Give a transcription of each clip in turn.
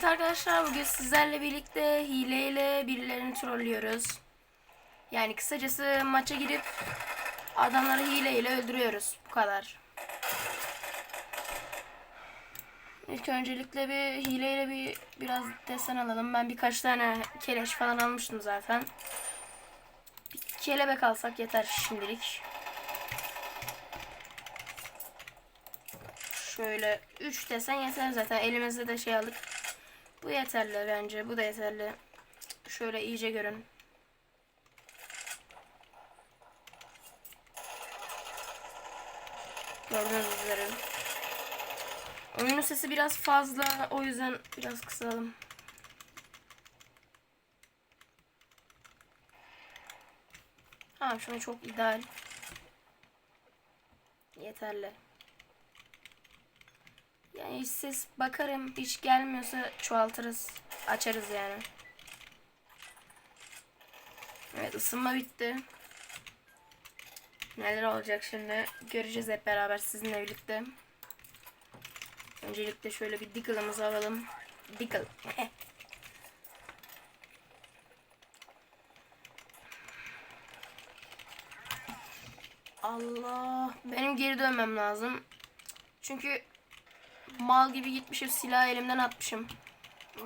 Evet arkadaşlar bugün sizlerle birlikte hileyle birilerini trollüyoruz. Yani kısacası maça girip adamları hileyle öldürüyoruz. Bu kadar. İlk öncelikle bir hileyle bir biraz desen alalım. Ben birkaç tane keleş falan almıştım zaten. Bir kelebek alsak yeter şimdilik. Şöyle 3 desen yeter zaten. Elimizde de şey aldık. Bu yeterli bence. Bu da yeterli. Şöyle iyice görün. Gördüğünüz üzere. Oyunun sesi biraz fazla. O yüzden biraz kısalım. Ha şunu çok ideal. Yeterli. Yani hiç ses bakarım. Hiç gelmiyorsa çoğaltırız. Açarız yani. Evet ısınma bitti. Neler olacak şimdi göreceğiz hep beraber sizinle birlikte. Öncelikle şöyle bir Diggle'ımızı alalım. Diggle. Allah. Benim geri dönmem lazım. Çünkü mal gibi gitmişim silahı elimden atmışım.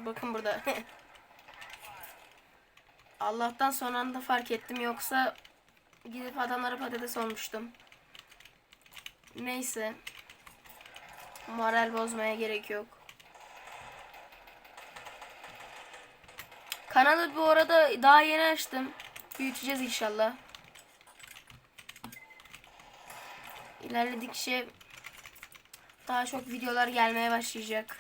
Bakın burada. Allah'tan son anda fark ettim yoksa gidip adamlara patates olmuştum. Neyse. Moral bozmaya gerek yok. Kanalı bu arada daha yeni açtım. Büyüteceğiz inşallah. İlerledikçe daha çok videolar gelmeye başlayacak.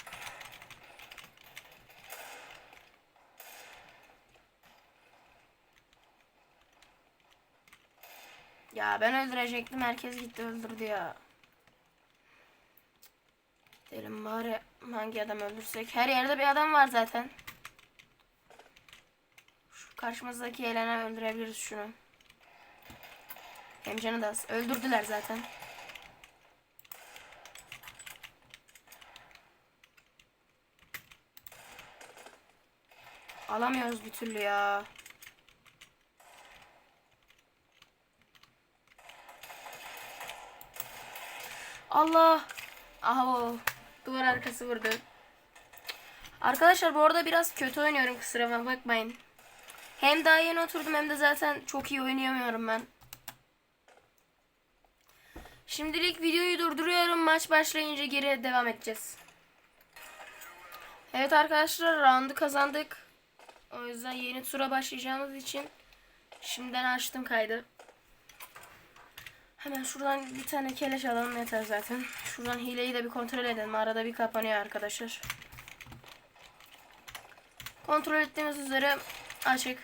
Ya ben öldürecektim. Herkes gitti öldürdü ya. Gidelim bari hangi adam öldürsek. Her yerde bir adam var zaten. Şu karşımızdaki elene öldürebiliriz şunu. Hem canı da. Öldürdüler zaten. Alamıyoruz bir türlü ya. Allah. Aha o. Duvar arkası vurdu. Arkadaşlar bu arada biraz kötü oynuyorum kusura bakmayın. Hem daha yeni oturdum hem de zaten çok iyi oynayamıyorum ben. Şimdilik videoyu durduruyorum. Maç başlayınca geri devam edeceğiz. Evet arkadaşlar roundu kazandık. O yüzden yeni tura başlayacağımız için şimdiden açtım kaydı. Hemen şuradan bir tane keleş alalım yeter zaten. Şuradan hileyi de bir kontrol edelim. Arada bir kapanıyor arkadaşlar. Kontrol ettiğimiz üzere açık.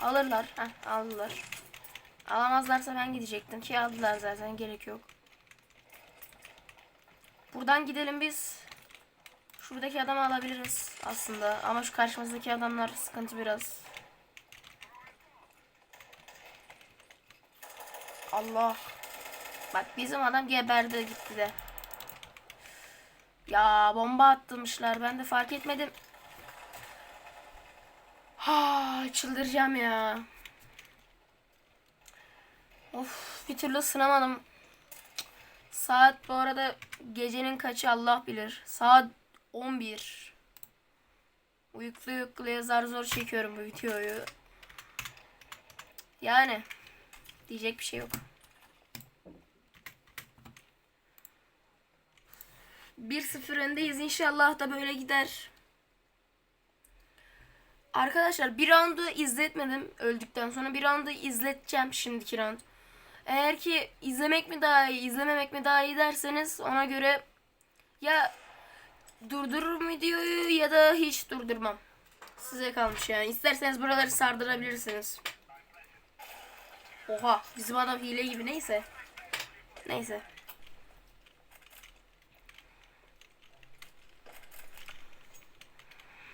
Alırlar. Heh, aldılar. Alamazlarsa ben gidecektim ki aldılar zaten gerek yok. Buradan gidelim biz. Şuradaki adamı alabiliriz aslında ama şu karşımızdaki adamlar sıkıntı biraz. Allah. Bak bizim adam geberdi gitti de. Ya bomba attırmışlar ben de fark etmedim. Ha çıldıracağım ya. Of bir türlü ısınamadım. Saat bu arada gecenin kaçı Allah bilir. Saat 11. Uyuklu uyukluya zar zor çekiyorum bu videoyu. Yani diyecek bir şey yok. 1-0 öndeyiz. İnşallah da böyle gider. Arkadaşlar bir roundu izletmedim öldükten sonra. Bir roundu izleteceğim şimdiki round. Eğer ki izlemek mi daha iyi, izlememek mi daha iyi derseniz ona göre ya durdururum videoyu ya da hiç durdurmam. Size kalmış yani. İsterseniz buraları sardırabilirsiniz. Oha bizim adam hile gibi neyse. Neyse.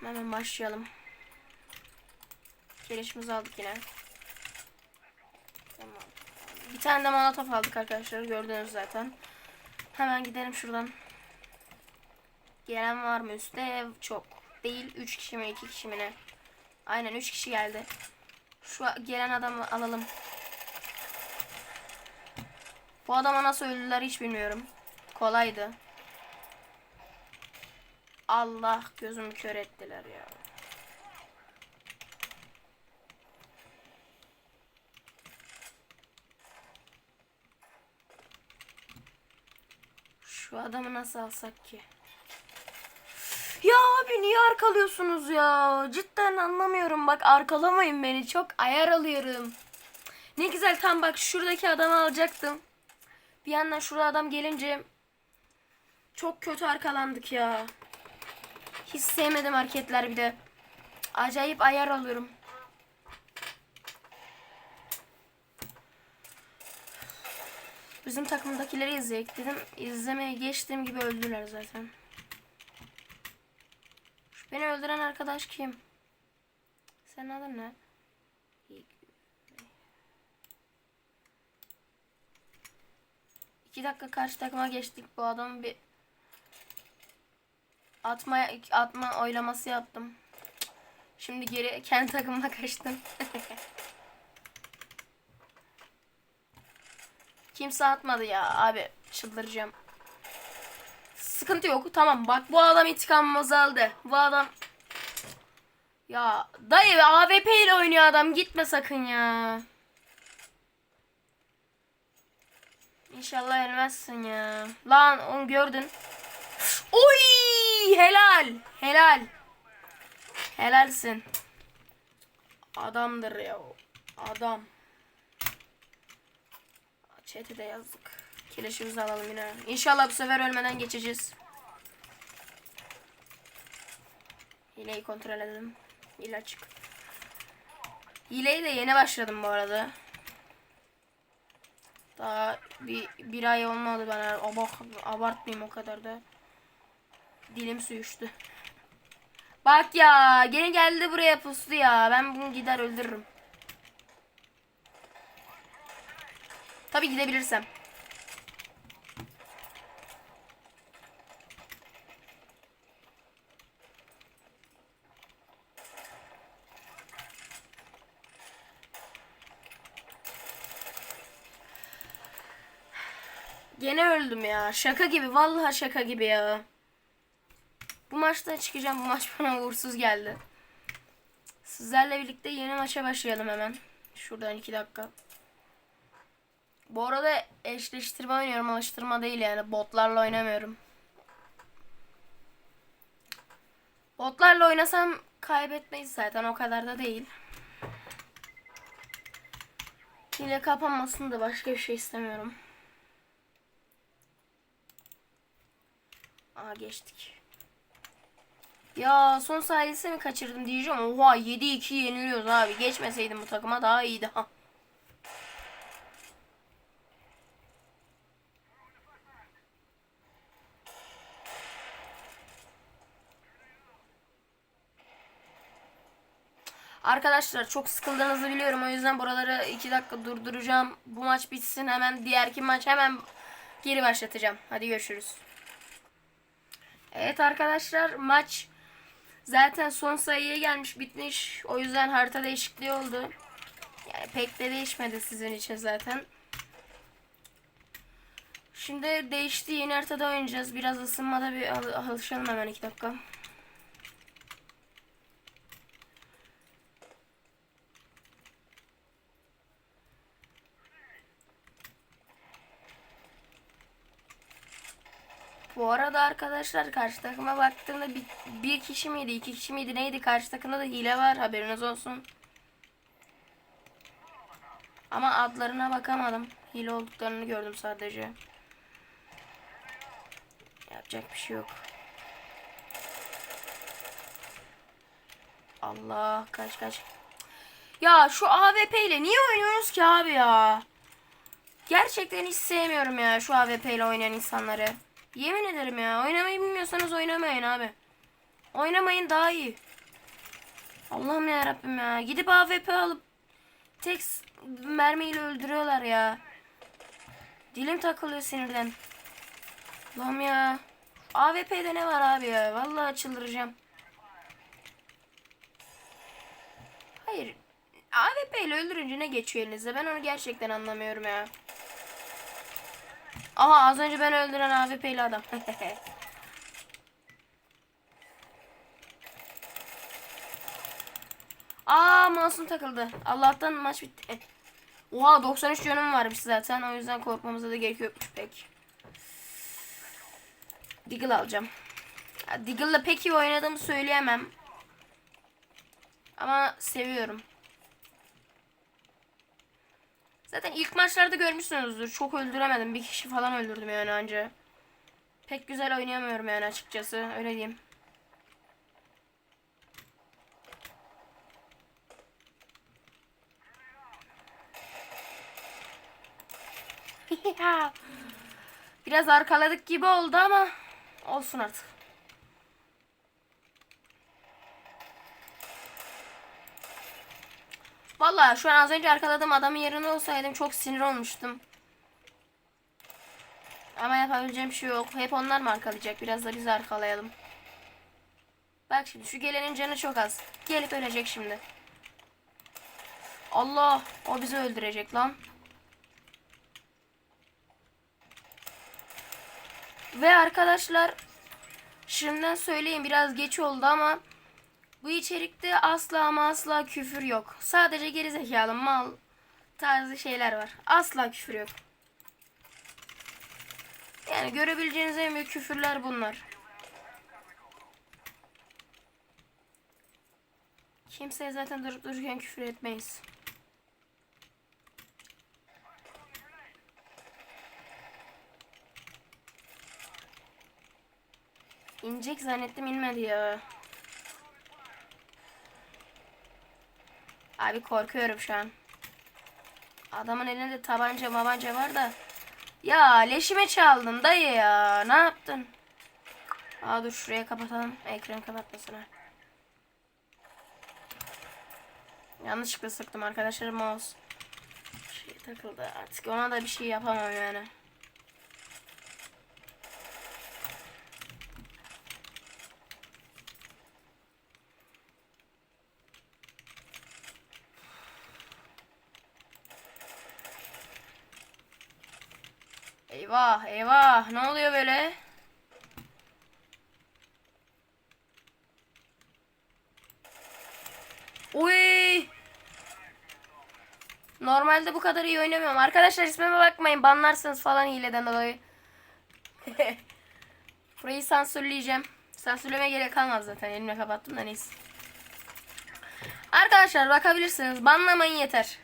Hemen başlayalım. Gelişimizi aldık yine. Tamam. Bir tane de molotof aldık arkadaşlar. Gördünüz zaten. Hemen gidelim şuradan. Gelen var mı üstte? Çok. Değil. 3 kişi mi 2 kişi mi ne? Aynen 3 kişi geldi. Şu gelen adamı alalım. Bu adama nasıl öldüler hiç bilmiyorum. Kolaydı. Allah gözümü kör ettiler ya. Şu adamı nasıl alsak ki? Ya abi niye arkalıyorsunuz ya? Cidden anlamıyorum. Bak arkalamayın beni. Çok ayar alıyorum. Ne güzel tam bak şuradaki adamı alacaktım. Bir yandan şurada adam gelince çok kötü arkalandık ya. Hiç sevmedim hareketler bir de. Acayip ayar alıyorum. Bizim takımdakileri izleyek dedim. İzlemeye geçtiğim gibi öldüler zaten. Şu beni öldüren arkadaş kim? Senin adın ne? İki dakika karşı takıma geçtik. Bu adamı bir atma atma oylaması yaptım. Şimdi geri kendi takımıma kaçtım. Kimse atmadı ya abi. Çıldıracağım. Sıkıntı yok. Tamam bak bu adam intikamımızı aldı. Bu adam ya dayı AWP ile oynuyor adam. Gitme sakın ya. İnşallah ölmezsin ya. Lan onu gördün. Oy helal. Helal. Helalsin. Adamdır ya. Adam. Chat'e de yazdık. Kileşimizi alalım yine. İnşallah bu sefer ölmeden geçeceğiz. Hileyi kontrol edelim. Hile açık. Hileyi de yeni başladım bu arada. Daha bir, bir ay olmadı bana. Abak, abartmayayım o kadar da. Dilim suyuştu. Bak ya gene geldi buraya pustu ya. Ben bunu gider öldürürüm. Tabi gidebilirsem. Gene öldüm ya. Şaka gibi. Vallahi şaka gibi ya. Bu maçtan çıkacağım. Bu maç bana uğursuz geldi. Sizlerle birlikte yeni maça başlayalım hemen. Şuradan iki dakika. Bu arada eşleştirme oynuyorum. Alıştırma değil yani. Botlarla oynamıyorum. Botlarla oynasam kaybetmeyiz zaten. O kadar da değil. Hile kapanmasın da başka bir şey istemiyorum. Aa geçtik. Ya son sayesi mi kaçırdım diyeceğim. Oha 7-2 yeniliyoruz abi. Geçmeseydim bu takıma daha iyiydi. Ha. Arkadaşlar çok sıkıldığınızı biliyorum. O yüzden buraları 2 dakika durduracağım. Bu maç bitsin. Hemen diğerki maç hemen geri başlatacağım. Hadi görüşürüz. Evet arkadaşlar maç zaten son sayıya gelmiş bitmiş. O yüzden harita değişikliği oldu. Yani pek de değişmedi sizin için zaten. Şimdi değişti yeni haritada oynayacağız. Biraz ısınmada bir al- alışalım hemen 2 dakika. Bu arada arkadaşlar karşı takıma baktığımda bir, bir kişi miydi iki kişi miydi neydi karşı takımda da hile var haberiniz olsun. Ama adlarına bakamadım. Hile olduklarını gördüm sadece. Yapacak bir şey yok. Allah kaç kaç. Ya şu AWP ile niye oynuyoruz ki abi ya? Gerçekten hiç sevmiyorum ya şu AWP ile oynayan insanları. Yemin ederim ya. Oynamayı bilmiyorsanız oynamayın abi. Oynamayın daha iyi. Allah'ım ya Rabbim ya. Gidip AWP alıp tek mermiyle öldürüyorlar ya. Dilim takılıyor sinirden. Lan ya. AWP'de ne var abi ya? Vallahi çıldıracağım. Hayır. AWP ile öldürünce ne geçiyor elinize? Ben onu gerçekten anlamıyorum ya. Aha az önce ben öldüren AWP'li adam. Aa mouse'um takıldı. Allah'tan maç bitti. Oha 93 canım varmış zaten. O yüzden korkmamıza da gerek yokmuş pek. Deagle alacağım. Ya, Deagle'la pek iyi oynadığımı söyleyemem. Ama seviyorum. Zaten ilk maçlarda görmüşsünüzdür. Çok öldüremedim. Bir kişi falan öldürdüm yani anca. Pek güzel oynayamıyorum yani açıkçası. Öyle diyeyim. Biraz arkaladık gibi oldu ama olsun artık. Vallahi şu an az önce arkaladığım adamın yerinde olsaydım çok sinir olmuştum. Ama yapabileceğim şey yok. Hep onlar mı arkalayacak? Biraz da biz arkalayalım. Bak şimdi şu gelenin canı çok az. Gelip ölecek şimdi. Allah! O bizi öldürecek lan. Ve arkadaşlar şimdiden söyleyeyim biraz geç oldu ama bu içerikte asla ama asla küfür yok. Sadece gerizekalı mal tarzı şeyler var. Asla küfür yok. Yani görebileceğiniz en büyük küfürler bunlar. Kimseye zaten durup dururken küfür etmeyiz. İnecek zannettim inmedi ya. Abi korkuyorum şu an. Adamın elinde tabanca mabanca var da. Ya leşime çaldın dayı ya. Ne yaptın? Aa dur şuraya kapatalım. Ekran kapatmasına. Yanlışlıkla sıktım arkadaşlar mouse. Şey takıldı artık ona da bir şey yapamam yani. Eyvah eyvah ne oluyor böyle? Uy. Normalde bu kadar iyi oynamıyorum. Arkadaşlar ismime bakmayın. Banlarsınız falan hileden dolayı. Burayı sansürleyeceğim. Sansürleme gerek kalmaz zaten. Elimle kapattım da neyse. Arkadaşlar bakabilirsiniz. Banlamayın yeter.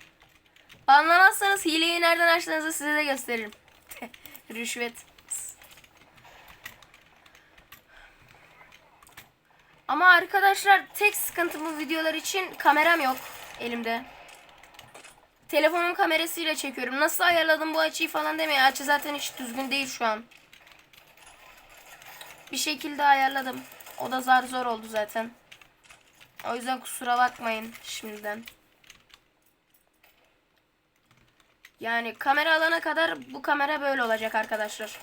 Banlamazsanız hileyi nereden açtığınızı size de gösteririm. Rüşvet. Ama arkadaşlar tek sıkıntı bu videolar için kameram yok elimde. Telefonun kamerasıyla çekiyorum. Nasıl ayarladım bu açıyı falan demeye. Açı zaten hiç düzgün değil şu an. Bir şekilde ayarladım. O da zar zor oldu zaten. O yüzden kusura bakmayın şimdiden. Yani kamera alana kadar bu kamera böyle olacak arkadaşlar.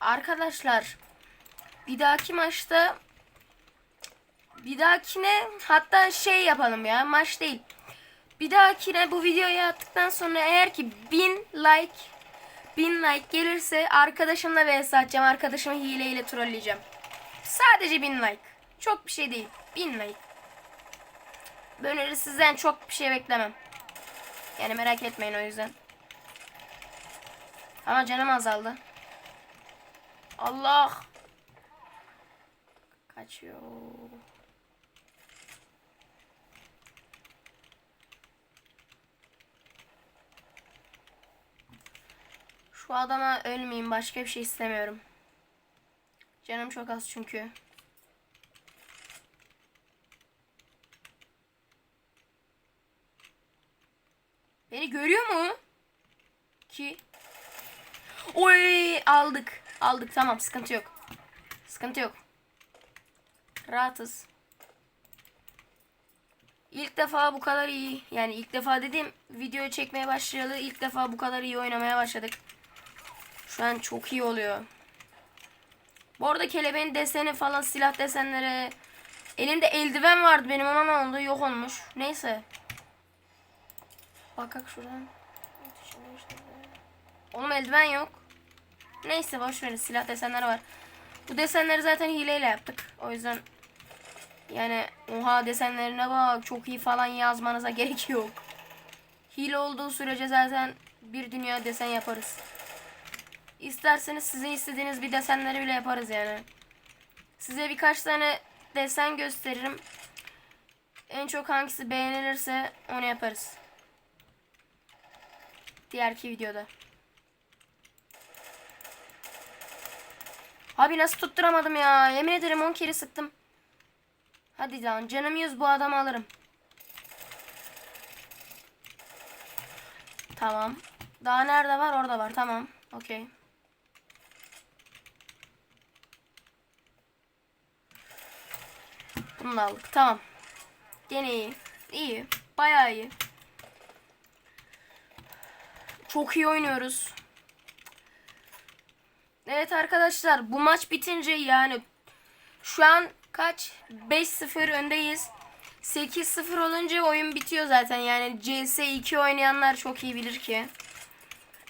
Arkadaşlar bir dahaki maçta bir dahakine hatta şey yapalım ya maç değil. Bir dahakine bu videoyu attıktan sonra eğer ki 1000 like 1000 like gelirse arkadaşımla vs atacağım. Arkadaşımı hileyle trolleyeceğim. Sadece 1000 like. Çok bir şey değil. 1000 like. Böyle sizden çok bir şey beklemem. Yani merak etmeyin o yüzden. Ama canım azaldı. Allah. Kaçıyor. Şu adama ölmeyeyim. Başka bir şey istemiyorum. Canım çok az çünkü. Beni görüyor mu? Ki. Oy aldık. Aldık tamam sıkıntı yok. Sıkıntı yok. Rahatız. İlk defa bu kadar iyi yani ilk defa dediğim videoyu çekmeye başlayalı ilk defa bu kadar iyi oynamaya başladık. An çok iyi oluyor. Bu arada kelebeğin deseni falan silah desenleri. Elimde eldiven vardı benim ama oldu? Yok olmuş. Neyse. Bakak şuradan. Oğlum eldiven yok. Neyse boş verin silah desenleri var. Bu desenleri zaten hileyle yaptık. O yüzden yani oha desenlerine bak çok iyi falan yazmanıza gerek yok. Hile olduğu sürece zaten bir dünya desen yaparız. İsterseniz size istediğiniz bir desenleri bile yaparız yani. Size birkaç tane desen gösteririm. En çok hangisi beğenilirse onu yaparız. Diğerki videoda. Abi nasıl tutturamadım ya? Yemin ederim 10 kere sıktım. Hadi lan canım yüz bu adamı alırım. Tamam. Daha nerede var? Orada var. Tamam. Okey. Bunu da aldık. Tamam. Gene iyi. İyi. Bayağı iyi. Çok iyi oynuyoruz. Evet arkadaşlar bu maç bitince yani şu an kaç? 5-0 öndeyiz. 8-0 olunca oyun bitiyor zaten. Yani CS2 oynayanlar çok iyi bilir ki.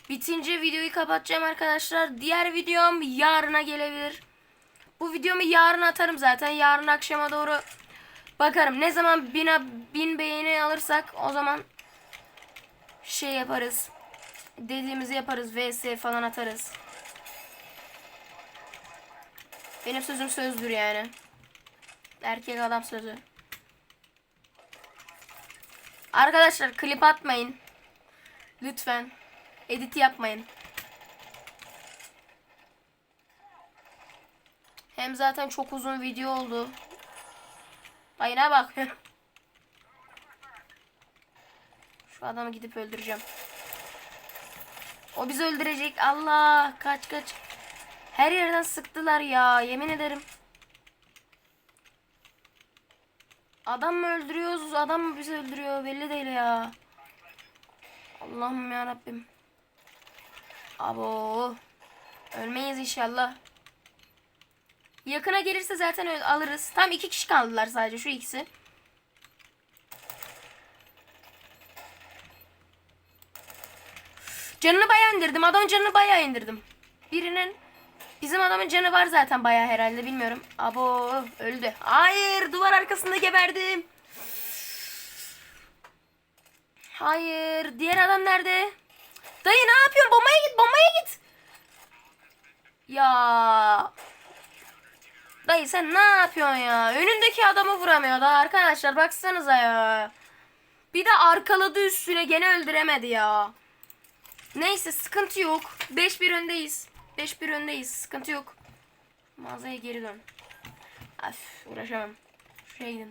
Bitince videoyu kapatacağım arkadaşlar. Diğer videom yarına gelebilir. Bu videomu yarın atarım zaten. Yarın akşama doğru bakarım. Ne zaman bin, bin beğeni alırsak o zaman şey yaparız. Dediğimizi yaparız. VS falan atarız. Benim sözüm sözdür yani. Erkek adam sözü. Arkadaşlar klip atmayın. Lütfen. Edit yapmayın. Hem zaten çok uzun video oldu. Ayına bak. Şu adamı gidip öldüreceğim. O bizi öldürecek. Allah kaç kaç. Her yerden sıktılar ya. Yemin ederim. Adam mı öldürüyoruz? Adam mı bizi öldürüyor? Belli değil ya. Allah'ım ya Rabbim. Abo. Ölmeyiz inşallah. Yakına gelirse zaten alırız. Tam iki kişi kaldılar sadece şu ikisi. Canını bayağı indirdim. Adamın canını bayağı indirdim. Birinin bizim adamın canı var zaten bayağı herhalde bilmiyorum. Abo öldü. Hayır duvar arkasında geberdim. Hayır diğer adam nerede? Dayı ne yapıyorsun? Bombaya git bombaya git. Ya. Dayı sen ne yapıyorsun ya? Önündeki adamı vuramıyor da arkadaşlar baksanıza ya. Bir de arkaladı üstüne gene öldüremedi ya. Neyse sıkıntı yok. 5-1 öndeyiz. 5-1 öndeyiz. Sıkıntı yok. Mağazaya geri dön. Af uğraşamam. Şuraya.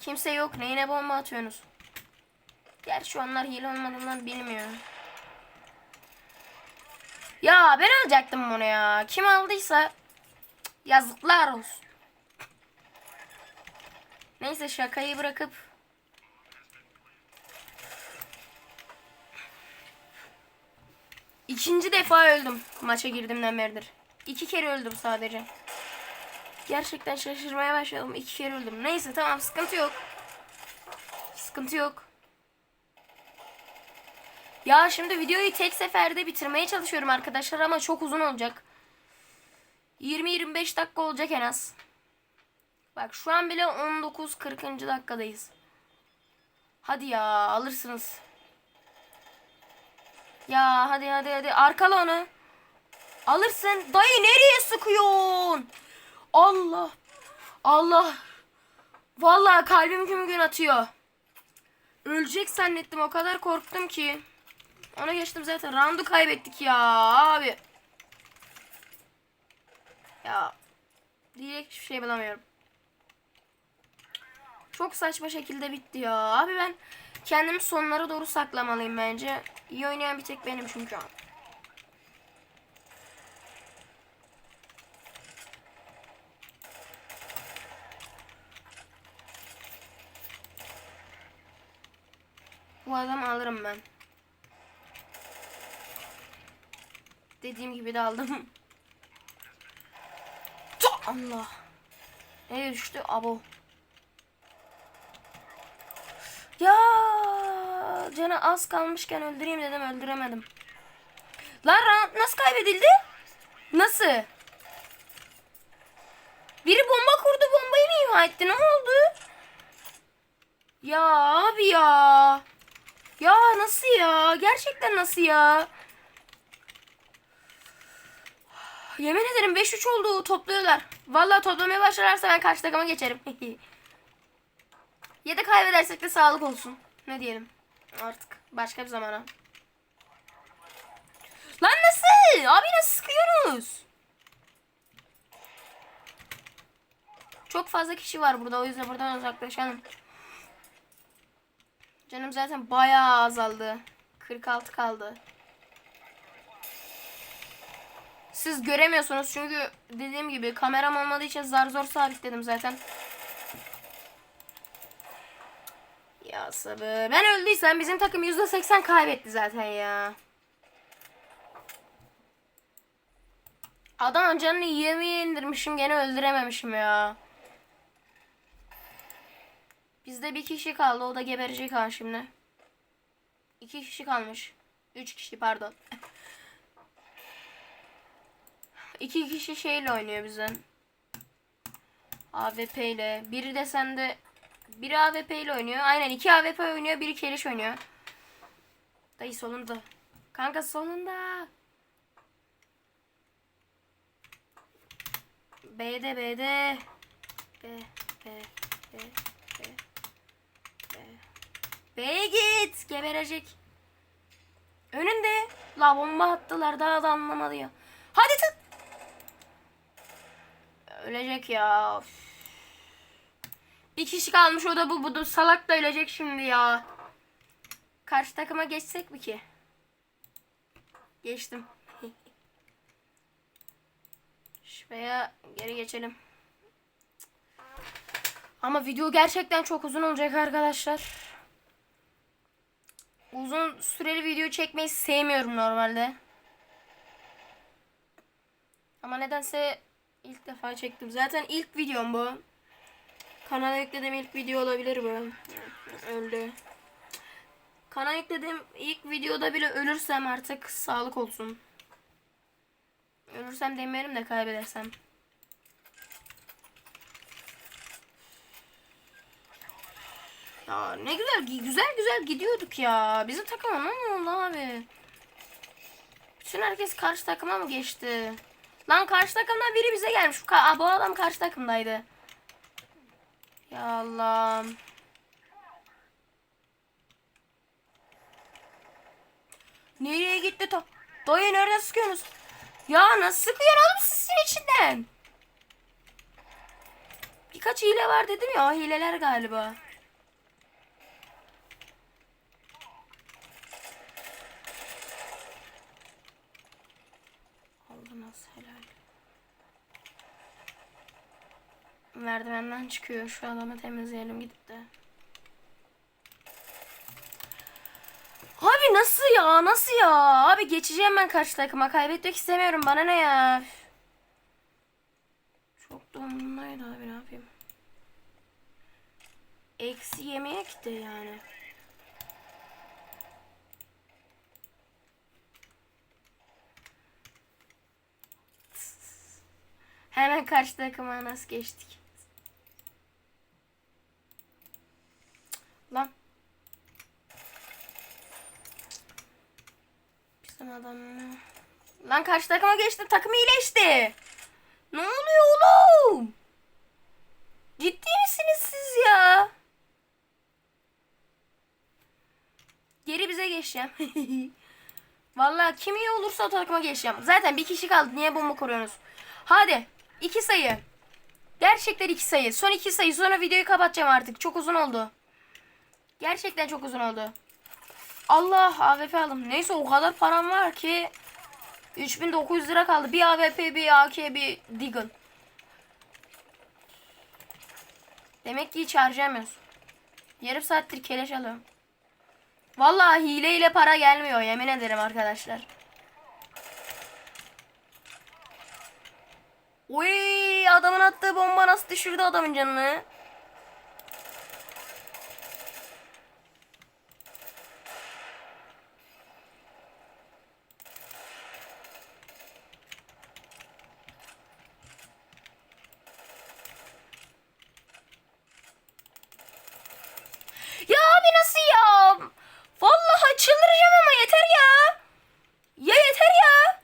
Kimse yok. Neyine bomba atıyorsunuz? Gerçi onlar hile olmadığından bilmiyor. Ya ben alacaktım bunu ya. Kim aldıysa yazıklar olsun. Neyse şakayı bırakıp İkinci defa öldüm maça girdiğimden beridir. İki kere öldüm sadece. Gerçekten şaşırmaya başladım. İki kere öldüm. Neyse tamam sıkıntı yok. Sıkıntı yok. Ya şimdi videoyu tek seferde bitirmeye çalışıyorum arkadaşlar ama çok uzun olacak. 20-25 dakika olacak en az. Bak şu an bile 19-40. dakikadayız. Hadi ya alırsınız. Ya hadi hadi hadi arkala onu. Alırsın. Dayı nereye sıkıyorsun? Allah. Allah. Vallahi kalbim gün gün atıyor. Ölecek zannettim o kadar korktum ki. Ona geçtim zaten. Round'u kaybettik ya abi. Ya diyecek hiçbir şey bulamıyorum. Çok saçma şekilde bitti ya. Abi ben kendimi sonlara doğru saklamalıyım bence. İyi oynayan bir tek benim çünkü. Bu adamı alırım ben. Dediğim gibi de aldım. Allah. Nereye düştü? Abo. Ya canı az kalmışken öldüreyim dedim öldüremedim. Lan nasıl kaybedildi? Nasıl? Biri bomba kurdu bombayı mı imha etti? Ne oldu? Ya abi ya. Ya nasıl ya? Gerçekten nasıl ya? Yemin ederim 5-3 oldu topluyorlar. Vallahi toplamaya başlarlarsa ben karşı takıma geçerim. ya da kaybedersek de sağlık olsun. Ne diyelim artık başka bir zamana. Lan nasıl? Abi nasıl sıkıyorsunuz? Çok fazla kişi var burada o yüzden buradan uzaklaşalım. Canım zaten bayağı azaldı. 46 kaldı. Siz göremiyorsunuz çünkü dediğim gibi kameram olmadığı için zar zor sabitledim zaten. Ya sabır. Ben öldüysem bizim takım %80 kaybetti zaten ya. Adam canını 20'ye indirmişim gene öldürememişim ya. Bizde bir kişi kaldı o da geberecek ha şimdi. İki kişi kalmış. Üç kişi pardon. İki kişi şeyle oynuyor bizden. AWP ile. Biri de sende biri AWP ile oynuyor. Aynen iki AWP oynuyor, biri keliş oynuyor. Dayı solunda. Kanka solunda. B'de B'de. B B B. B'ye git. Geberecek. Önünde. La bomba attılar daha da anlamadı ya. Hadi tık. Ölecek ya. Bir kişi kalmış o da bu. Bu da salak da ölecek şimdi ya. Karşı takıma geçsek mi ki? Geçtim. Şuraya geri geçelim. Ama video gerçekten çok uzun olacak arkadaşlar. Uzun süreli video çekmeyi sevmiyorum normalde. Ama nedense ilk defa çektim. Zaten ilk videom bu. Kanala yüklediğim ilk video olabilir bu. Öldü. Kanala yüklediğim ilk videoda bile ölürsem artık sağlık olsun. Ölürsem demeyelim de kaybedersem. Ya ne güzel güzel güzel gidiyorduk ya. Bizim takıma ne oldu abi? Bütün herkes karşı takıma mı geçti? Lan karşı takımdan biri bize gelmiş. Bu, Aa, bu adam karşı takımdaydı. Ya Allah'ım. Nereye gitti to? Dayı nerede sıkıyorsunuz? Ya nasıl sıkıyor oğlum sizin içinden? Birkaç hile var dedim ya o hileler galiba. Aldınız helal. Merdivenden çıkıyor. Şu adamı temizleyelim gidip de. Abi nasıl ya? Nasıl ya? Abi geçeceğim ben karşı takıma. Kaybetmek istemiyorum. Bana ne ya? Çok da umurumdaydı abi ne yapayım? Eksi yemeye gitti yani. Hemen karşı takıma nasıl geçtik? Lan. Bizim adam. Lan karşı takıma geçti. Takım iyileşti. Ne oluyor oğlum? Ciddi misiniz siz ya? Geri bize geçeceğim. Vallahi kim iyi olursa o takıma geçeceğim. Zaten bir kişi kaldı. Niye bomba kuruyorsunuz? Hadi. iki sayı. Gerçekten iki sayı. Son iki sayı. Sonra videoyu kapatacağım artık. Çok uzun oldu. Gerçekten çok uzun oldu. Allah AWP aldım. Neyse o kadar param var ki 3900 lira kaldı. Bir AWP, bir AK, bir Deagle. Demek ki hiç harcayamıyoruz. Yarım saattir keleş alıyorum. Vallahi hileyle para gelmiyor yemin ederim arkadaşlar. Uy adamın attığı bomba nasıl düşürdü adamın canını? Ya abi nasıl ya? Vallahi çıldıracağım ama yeter ya. Ya yeter ya.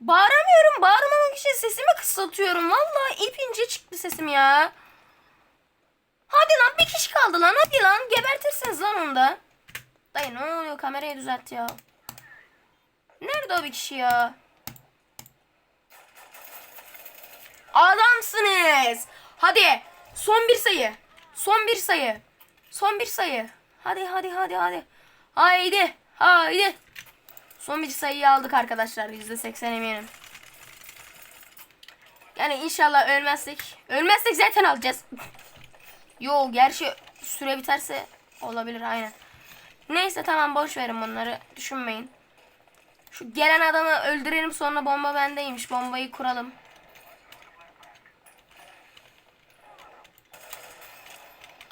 Bağıramıyorum. Bağırmamak için sesimi kısaltıyorum. Vallahi ip ince çıktı sesim ya. Hadi lan bir kişi kaldı lan. Hadi lan gebertirsiniz lan onu da. Dayı ne oluyor kamerayı düzelt ya. Nerede o bir kişi ya? Adamsınız. Hadi son bir sayı. Son bir sayı. Son bir sayı. Hadi hadi hadi hadi. Haydi. Haydi. Son bir sayıyı aldık arkadaşlar. %80 eminim. Yani inşallah ölmezsek. Ölmezsek zaten alacağız. Yo gerçi süre biterse olabilir aynen. Neyse tamam boş verin bunları. Düşünmeyin. Şu gelen adamı öldürelim sonra bomba bendeymiş. Bombayı kuralım.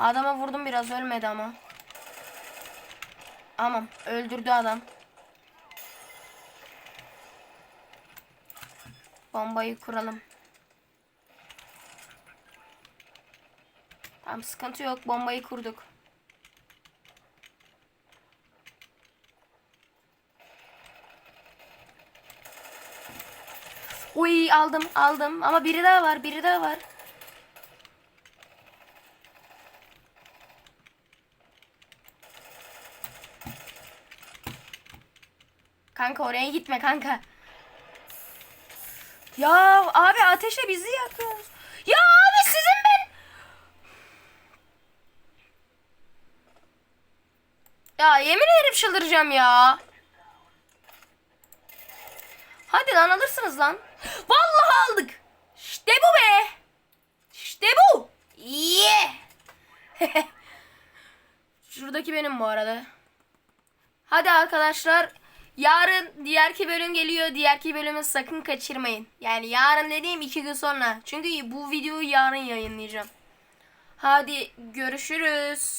Adama vurdum biraz ölmedi ama. Tamam öldürdü adam. Bombayı kuralım. Tamam sıkıntı yok bombayı kurduk. Uy aldım aldım ama biri daha var biri daha var. Kanka oraya gitme kanka. Ya abi ateşle bizi yakıyoruz. Ya abi sizin ben. Ya yemin ederim çıldıracağım ya. Hadi lan alırsınız lan. Vallahi aldık. İşte bu be. İşte bu. Yeah. Şuradaki benim bu arada. Hadi arkadaşlar. Yarın diğerki bölüm geliyor. Diğerki bölümü sakın kaçırmayın. Yani yarın dediğim iki gün sonra. Çünkü bu videoyu yarın yayınlayacağım. Hadi görüşürüz.